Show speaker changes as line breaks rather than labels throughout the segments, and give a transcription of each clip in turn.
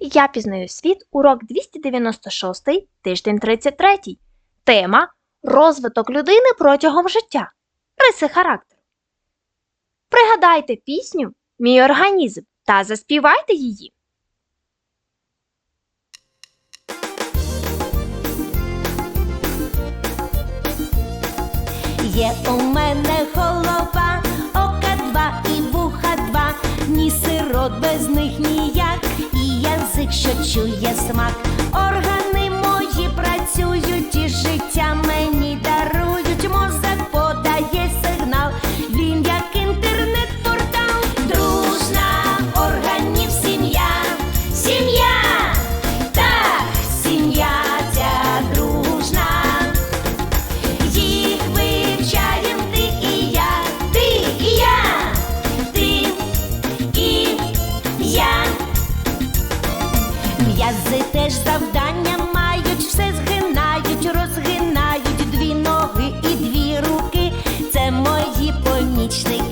Я пізнаю світ, урок 296, тиждень 33. Тема Розвиток людини протягом життя. Риси характеру. Пригадайте пісню Мій організм та заспівайте її.
Є у мене голова, ока два і вуха два, ні сирот без них ніяк, і язик, що чує смак. Органи М'язи теж завдання мають, все згинають, розгинають дві ноги і дві руки. Це мої помічники.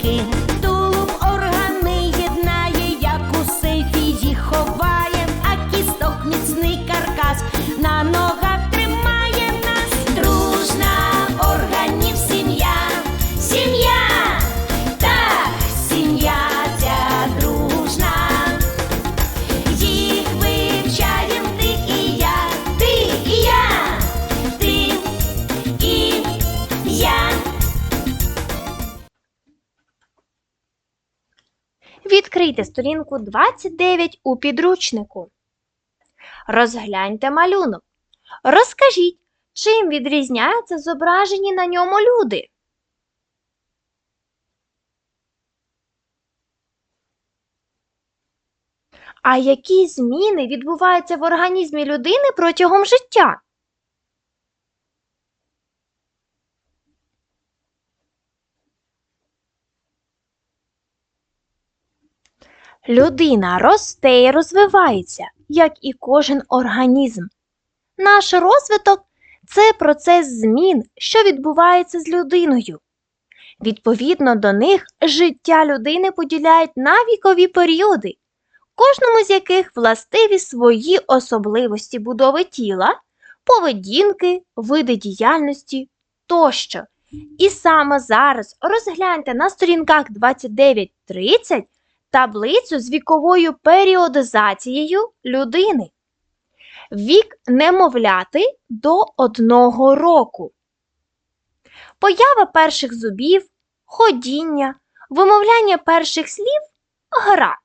Відкрийте сторінку 29 у підручнику. Розгляньте малюнок. Розкажіть, чим відрізняються зображені на ньому люди. А які зміни відбуваються в організмі людини протягом життя? Людина росте і розвивається, як і кожен організм. Наш розвиток це процес змін, що відбувається з людиною. Відповідно до них життя людини поділяють на вікові періоди, кожному з яких властиві свої особливості будови тіла, поведінки, види діяльності тощо. І саме зараз розгляньте на сторінках 29-30 таблицю з віковою періодизацією людини. Вік немовляти до одного року. Поява перших зубів, ходіння, вимовляння перших слів гра.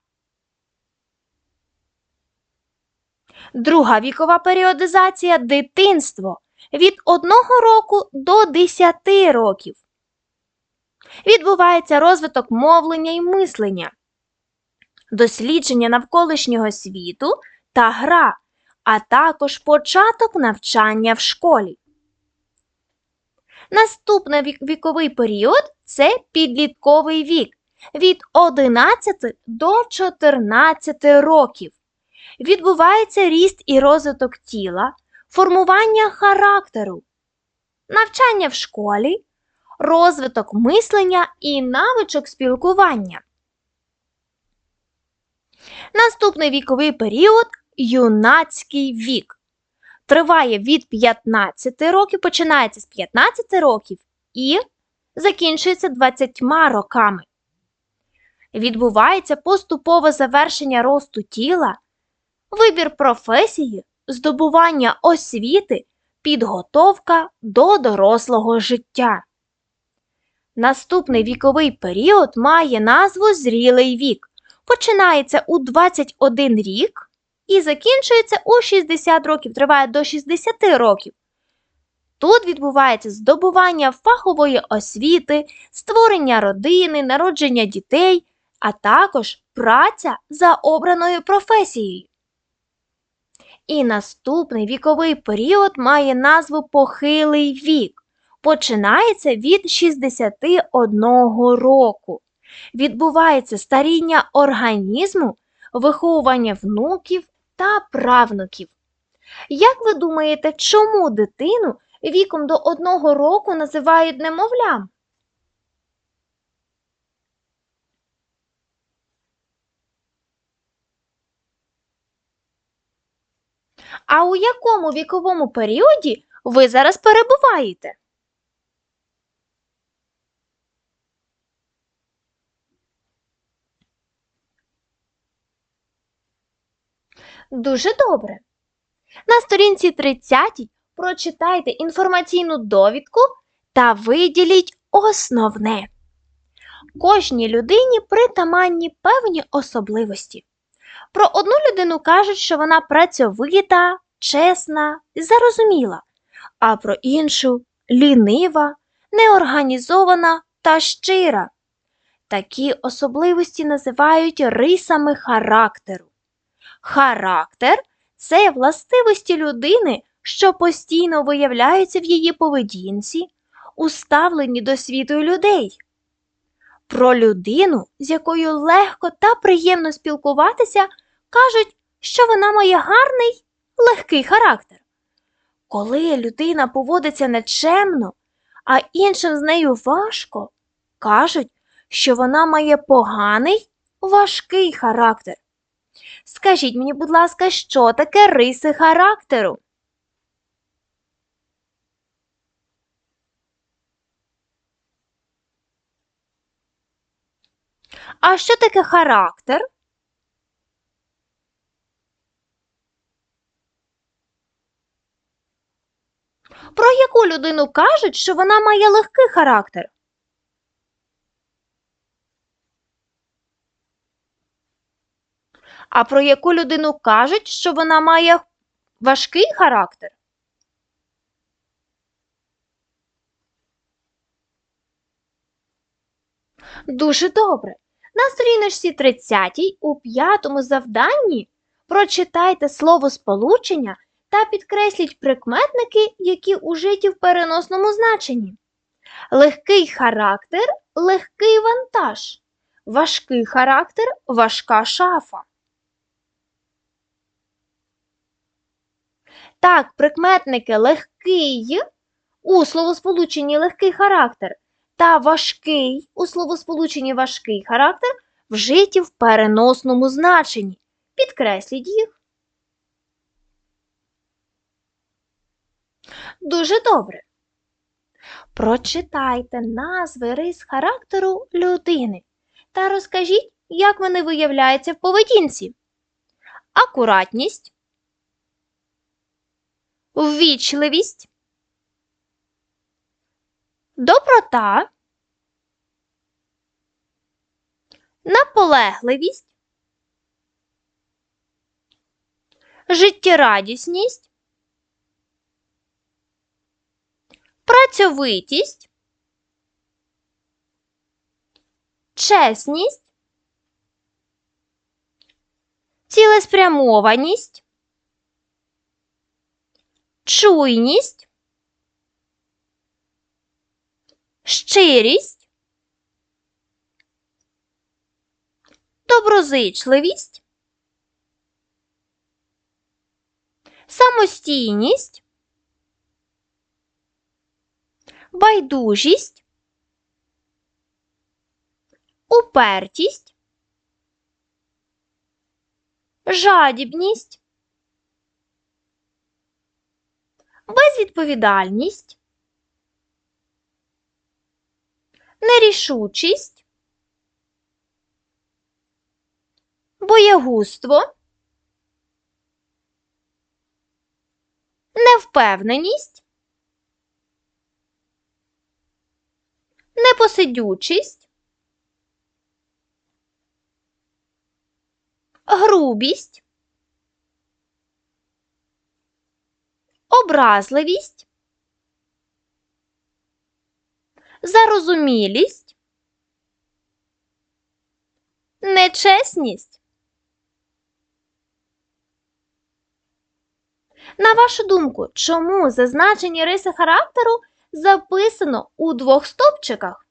Друга вікова періодизація дитинство від 1 року до 10 років. Відбувається розвиток мовлення і мислення дослідження навколишнього світу та гра, а також початок навчання в школі. Наступний віковий період це підлітковий вік від 11 до 14 років. Відбувається ріст і розвиток тіла, формування характеру, навчання в школі, розвиток мислення і навичок спілкування. Наступний віковий період юнацький вік. Триває від 15 років, починається з 15 років і закінчується 20 роками. Відбувається поступове завершення росту тіла, вибір професії, здобування освіти, підготовка до дорослого життя. Наступний віковий період має назву зрілий вік починається у 21 рік і закінчується у 60 років, триває до 60 років. Тут відбувається здобування фахової освіти, створення родини, народження дітей, а також праця за обраною професією. І наступний віковий період має назву похилий вік. Починається від 61 року відбувається старіння організму, виховування внуків та правнуків. Як ви думаєте, чому дитину віком до одного року називають немовлям? А у якому віковому періоді ви зараз перебуваєте? Дуже добре. На сторінці 30 прочитайте інформаційну довідку та виділіть основне. Кожній людині притаманні певні особливості. Про одну людину кажуть, що вона працьовита, чесна, і зарозуміла, а про іншу лінива, неорганізована та щира. Такі особливості називають рисами характеру. Характер це властивості людини, що постійно виявляються в її поведінці, у ставленні до світу людей. Про людину, з якою легко та приємно спілкуватися, кажуть, що вона має гарний, легкий характер. Коли людина поводиться нечемно, а іншим з нею важко, кажуть, що вона має поганий, важкий характер. Скажіть мені, будь ласка, що таке риси характеру? А що таке характер? Про яку людину кажуть, що вона має легкий характер? А про яку людину кажуть, що вона має важкий характер? Дуже добре. На сторіночці 30 у п'ятому завданні прочитайте слово сполучення та підкресліть прикметники, які ужиті в переносному значенні. Легкий характер легкий вантаж. Важкий характер важка шафа. Так, прикметники легкий у словосполученні легкий характер та важкий у словосполученні важкий характер вжиті в переносному значенні. Підкресліть їх. Дуже добре. Прочитайте назви рис характеру людини та розкажіть, як вони виявляються в поведінці. Акуратність, ввічливість, доброта, наполегливість, життєрадісність, працьовитість, чесність, цілеспрямованість, чуйність, щирість, доброзичливість, самостійність, байдужість, упертість, жадібність, безвідповідальність, нерішучість, боягузтво, невпевненість, непосидючість, грубість, образливість, зарозумілість, нечесність. На вашу думку, чому зазначені риси характеру записано у двох стопчиках?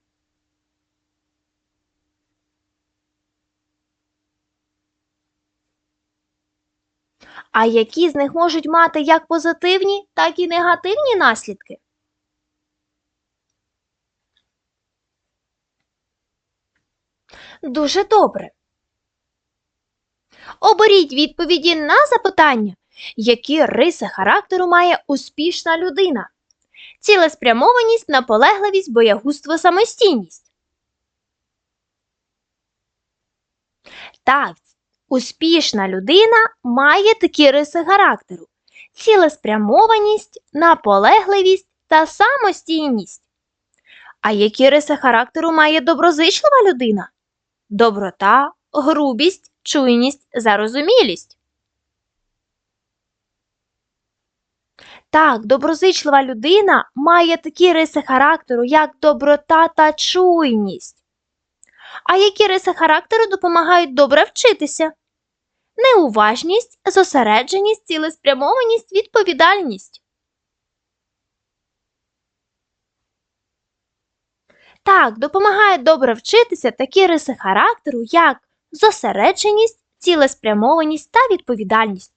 А які з них можуть мати як позитивні, так і негативні наслідки? Дуже добре. Оберіть відповіді на запитання, Які риси характеру має успішна людина? Цілеспрямованість, наполегливість, боягузтво, самостійність. Так, успішна людина має такі риси характеру: цілеспрямованість, наполегливість та самостійність. А які риси характеру має доброзичлива людина? Доброта, грубість, чуйність, зарозумілість. Так, доброзичлива людина має такі риси характеру, як доброта та чуйність. А які риси характеру допомагають добре вчитися? Неуважність, зосередженість, цілеспрямованість, відповідальність. Так, допомагають добре вчитися такі риси характеру, як зосередженість, цілеспрямованість та відповідальність.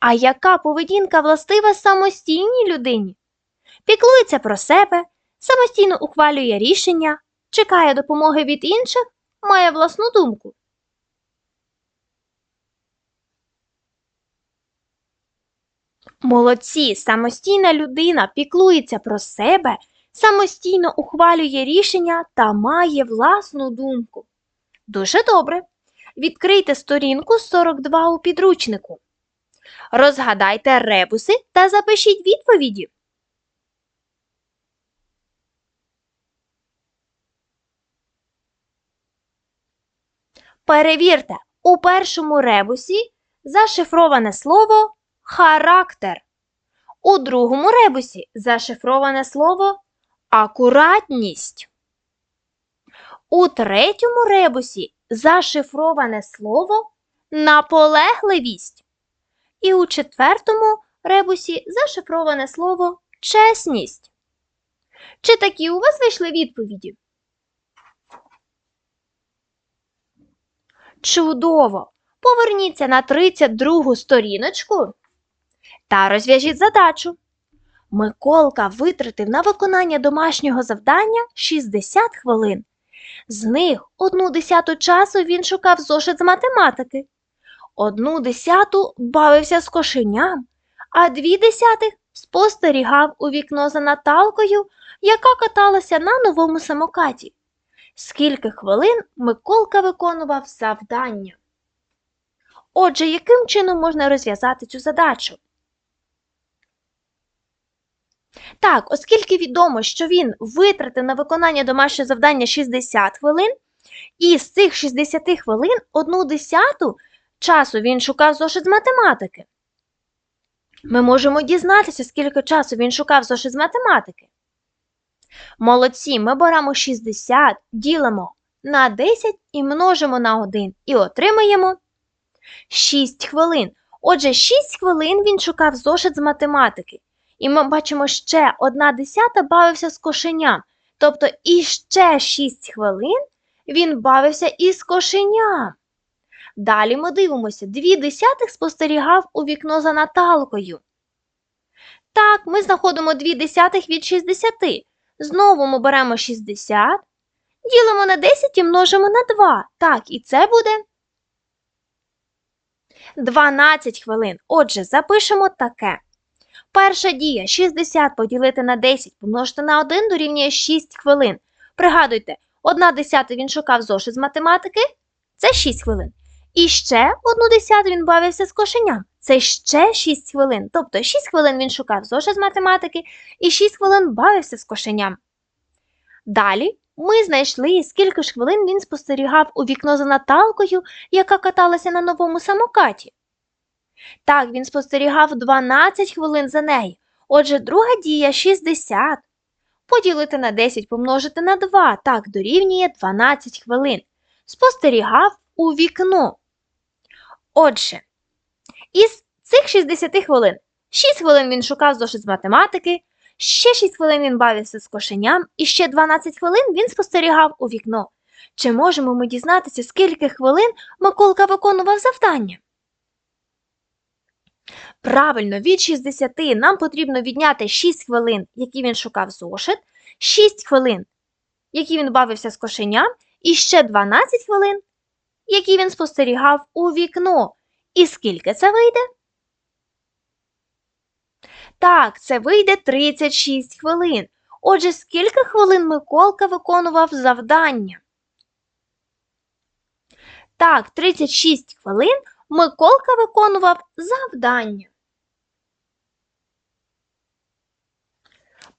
А яка поведінка властива самостійній людині? Піклується про себе, самостійно ухвалює рішення, чекає допомоги від інших, має власну думку. Молодці, самостійна людина піклується про себе, самостійно ухвалює рішення та має власну думку. Дуже добре. Відкрийте сторінку 42 у підручнику. Розгадайте ребуси та запишіть відповіді. Перевірте, у першому ребусі зашифроване слово характер. У другому ребусі зашифроване слово акуратність. У третьому ребусі зашифроване слово наполегливість. І у четвертому ребусі зашифроване слово чесність. Чи такі у вас вийшли відповіді? Чудово! Поверніться на 32 сторіночку та розв'яжіть задачу. Миколка витратив на виконання домашнього завдання 60 хвилин. З них одну десяту часу він шукав зошит з математики, одну десяту бавився з кошеням, а дві десятих спостерігав у вікно за Наталкою, яка каталася на новому самокаті. Скільки хвилин Миколка виконував завдання? Отже, яким чином можна розв'язати цю задачу? Так, оскільки відомо, що він витратив на виконання домашнього завдання 60 хвилин, і з цих 60 хвилин одну десяту часу він шукав зошит з математики. Ми можемо дізнатися, скільки часу він шукав зошит з математики. Молодці, ми беремо 60, ділимо на 10 і множимо на 1 і отримаємо 6 хвилин. Отже, 6 хвилин він шукав зошит з математики. І ми бачимо ще одна десята бавився з кошеням. Тобто іще 6 хвилин він бавився із кошеням. Далі ми дивимося, дві десятих спостерігав у вікно за Наталкою. Так, ми знаходимо дві десятих від 60. Знову ми беремо 60, ділимо на 10 і множимо на 2. Так, і це буде 12 хвилин. Отже, запишемо таке. Перша дія 60 поділити на 10 помножити на 1 дорівнює 6 хвилин. Пригадуйте, 1 десята він шукав зошит з математики це 6 хвилин. І ще 1 десяту він бавився з кошеням. Це ще 6 хвилин. Тобто 6 хвилин він шукав зошит з математики і 6 хвилин бавився з кошеням. Далі ми знайшли, скільки ж хвилин він спостерігав у вікно за Наталкою, яка каталася на новому самокаті. Так, він спостерігав 12 хвилин за нею. Отже, друга дія 60. Поділити на 10 помножити на 2. Так, дорівнює 12 хвилин. Спостерігав у вікно. Отже, із цих 60 хвилин 6 хвилин він шукав зошит з математики, ще 6 хвилин він бавився з кошеням, і ще 12 хвилин він спостерігав у вікно. Чи можемо ми дізнатися, скільки хвилин Миколка виконував завдання? Правильно, від 60 нам потрібно відняти 6 хвилин, які він шукав зошит, 6 хвилин, які він бавився з кошеням, і ще 12 хвилин, які він спостерігав у вікно. І скільки це вийде? Так, це вийде 36 хвилин. Отже, скільки хвилин Миколка виконував завдання? Так, 36 хвилин Миколка виконував завдання.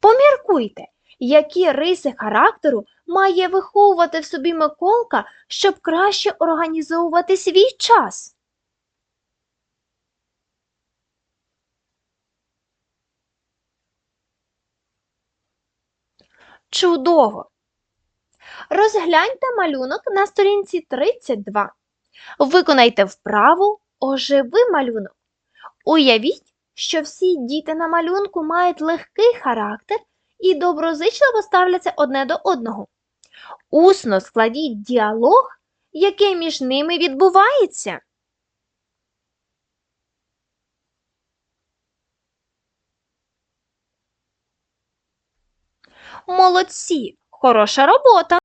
Поміркуйте, які риси характеру має виховувати в собі Миколка, щоб краще організовувати свій час. Чудово! Розгляньте малюнок на сторінці 32. Виконайте вправу Оживи малюнок. Уявіть, що всі діти на малюнку мають легкий характер і доброзичливо ставляться одне до одного. Усно складіть діалог, який між ними відбувається. Молодці! Хороша робота!